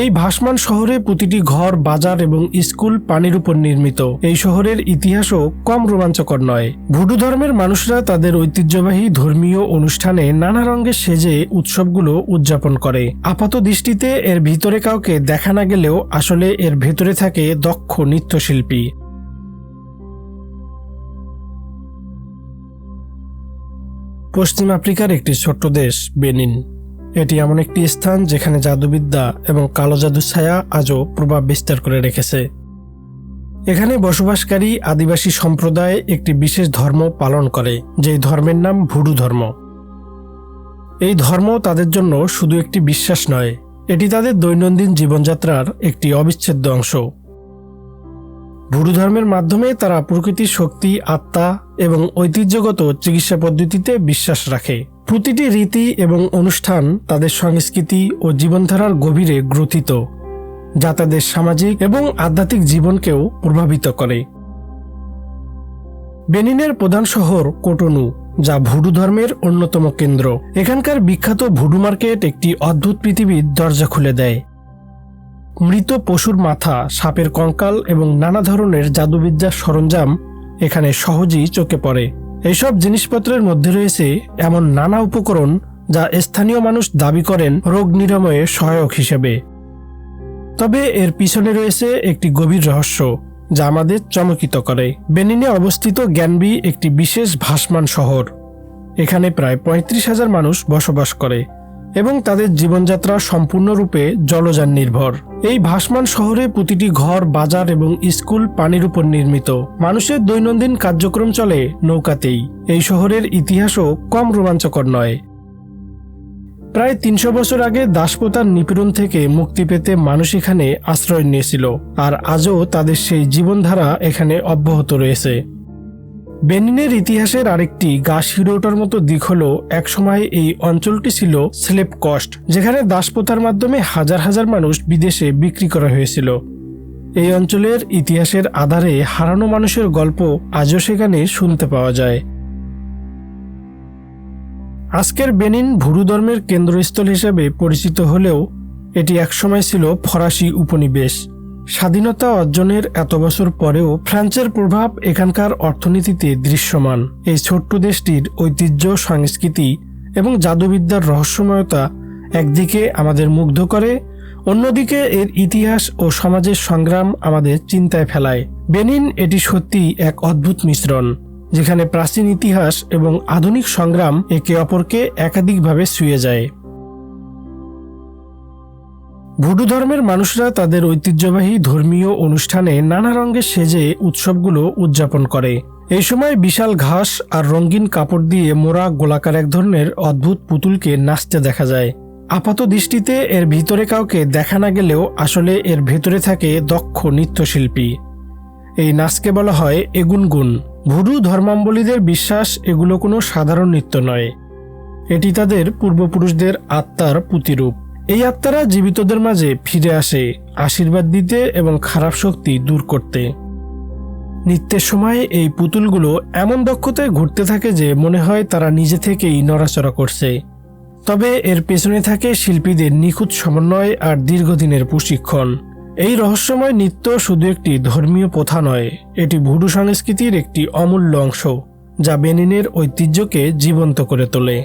এই ভাসমান শহরে প্রতিটি ঘর, বাজার এবং স্কুল পানির উপর নির্মিত। এই শহরের ইতিহাসও কম রোমাঞ্চকর নয়। ভুডু ধর্মের মানুষরা তাদের ঐতিহ্যবাহী ধর্মীয় অনুষ্ঠানে নানা রঙের সেজে উৎসবগুলো উদযাপন করে। আপাত দৃষ্টিতে এর ভিতরে কাউকে দেখা না গেলেও আসলে এর ভেতরে থাকে দক্ষ নৃত্যশিল্পী। পশ্চিম আফ্রিকার একটি ছোট্ট দেশ, বেনিন। এটি এমন একটি স্থান যেখানে জাদুবিদ্যা এবং কালো জাদু ছায়া আজও প্রভাব বিস্তার করে রেখেছে। এখানে বসবাসকারী আদিবাসী সম্প্রদায় একটি বিশেষ ধর্ম পালন করে, যেই ধর্মের নাম ভুডু ধর্ম। এই ধর্ম তাদের জন্য শুধু একটি বিশ্বাস নয়, এটি তাদের দৈনন্দিন জীবনযাত্রার একটি অবিচ্ছেদ্য অংশ। ভুডু ধর্মের মাধ্যমে তারা প্রকৃতির শক্তি, আত্মা এবং ঐতিহ্যগত চিকিৎসা পদ্ধতিতে বিশ্বাস রাখে। প্রতিটি রীতি এবং অনুষ্ঠান তাদের সংস্কৃতি ও জীবনধারার গভীরে গ্রথিত, যা তাদের সামাজিক এবং আধ্যাত্মিক জীবনকেও প্রভাবিত করে। বেনিনের প্রধান শহর কোটনু, যা ভুডু ধর্মের অন্যতম কেন্দ্র। এখানকার বিখ্যাত ভুডু মার্কেট একটি অদ্ভুত পৃথিবীর দরজা খুলে দেয়। মৃত পশুর মাথা, সাপের কঙ্কাল এবং নানা ধরনের জাদুবিদ্যার সরঞ্জাম এখানে সহজেই চোখে পড়ে। এইসব জিনিসপত্রের মধ্যে রয়েছে এমন নানা উপকরণ যা স্থানীয় মানুষ দাবি করেন রোগ নিরাময়ে সহায়ক হিসেবে। তবে এর পিছনে রয়েছে একটি গভীর রহস্য, যা আমাদের চমকিত করে। বেনিনে অবস্থিত জ্ঞানবি একটি বিশেষ ভাসমান শহর। এখানে প্রায় পঁয়ত্রিশ হাজার মানুষ বসবাস করে। এবং তাদের জীবনযাত্রা সম্পূর্ণরূপে জলযান নির্ভর। এই ভাসমান শহরে প্রতিটি ঘর, বাজার এবং স্কুল পানির উপর নির্মিত। মানুষের দৈনন্দিন কার্যক্রম চলে নৌকাতেই। এই শহরের ইতিহাসও কম রোমাঞ্চকর নয়। প্রায় তিনশো বছর আগে দাসপ্রথার নিপীড়ন থেকে মুক্তি পেতে মানুষ এখানে আশ্রয় নিয়েছিল। আর আজও তাদের সেই জীবনধারা এখানে অব্যাহত রয়েছে। বেনিনের ইতিহাসের আরেকটি গা শিরে মতো দিক হল একসময় এই অঞ্চলটি ছিল স্লেপ কস্ট, যেখানে দাসপ্রথার মাধ্যমে হাজার হাজার মানুষ বিদেশে বিক্রি করা হয়েছিল। এই অঞ্চলের ইতিহাসের আধারে হারানো মানুষের গল্প আজও সেখানে শুনতে পাওয়া যায়। আজকের বেনিন ভুরু ধর্মের কেন্দ্রস্থল হিসেবে পরিচিত হলেও, এটি একসময় ছিল ফরাসি উপনিবেশ। স্বাধীনতা অর্জনের এত বছর পরেও ফ্রান্সের প্রভাব এখানকার অর্থনীতিতে দৃশ্যমান। এই ছোট্ট দেশটির ঐতিহ্য, সংস্কৃতি এবং জাদুবিদ্যার রহস্যময়তা একদিকে আমাদের মুগ্ধ করে, অন্যদিকে এর ইতিহাস ও সমাজের সংগ্রাম আমাদের চিন্তায় ফেলায়। বেনিন এটি সত্যি এক অদ্ভুত মিশ্রণ, যেখানে প্রাচীন ইতিহাস এবং আধুনিক সংগ্রাম একে অপরকে একাধিকভাবে ছুঁয়ে যায়। ভুডু ধর্মের মানুষরা তাদের ঐতিহ্যবাহী ধর্মীয় অনুষ্ঠানে নানা রঙের সেজে উৎসবগুলো উদযাপন করে। এই সময় বিশাল ঘাস আর রঙিন কাপড় দিয়ে মোড়া গোলাকার এক ধরনের অদ্ভুত পুতুলকে নাচতে দেখা যায়। আপাত দৃষ্টিতে এর ভিতরে কাউকে দেখা না গেলেও আসলে এর ভেতরে থাকে দক্ষ নৃত্যশিল্পী। এই নাচকে বলা হয় এগুনগুন। ভুডু ধর্মাম্বলীদের বিশ্বাস, এগুলো কোনো সাধারণ নৃত্য নয়। এটি তাদের পূর্বপুরুষদের আত্মার প্রতিরূপ। এই আত্মারা জীবিতদের মাঝে ফিরে আসে, আশীর্বাদ দিতে এবং খারাপ শক্তি দূর করতে। নিত্যের সময় এই পুতুলগুলো এমন দক্ষতায় ঘুরতে থাকে যে মনে হয় তারা নিজে থেকেই নড়াচড়া করছে। তবে এর পেছনে থাকে শিল্পীদের নিখুঁত সমন্বয় আর দীর্ঘদিনের প্রশিক্ষণ। এই রহস্যময় নৃত্য শুধু একটি ধর্মীয় প্রথা নয়, এটি ভুডু সংস্কৃতির একটি অমূল্য অংশ, যা বেনিনের ঐতিহ্যকে জীবন্ত করে তোলে।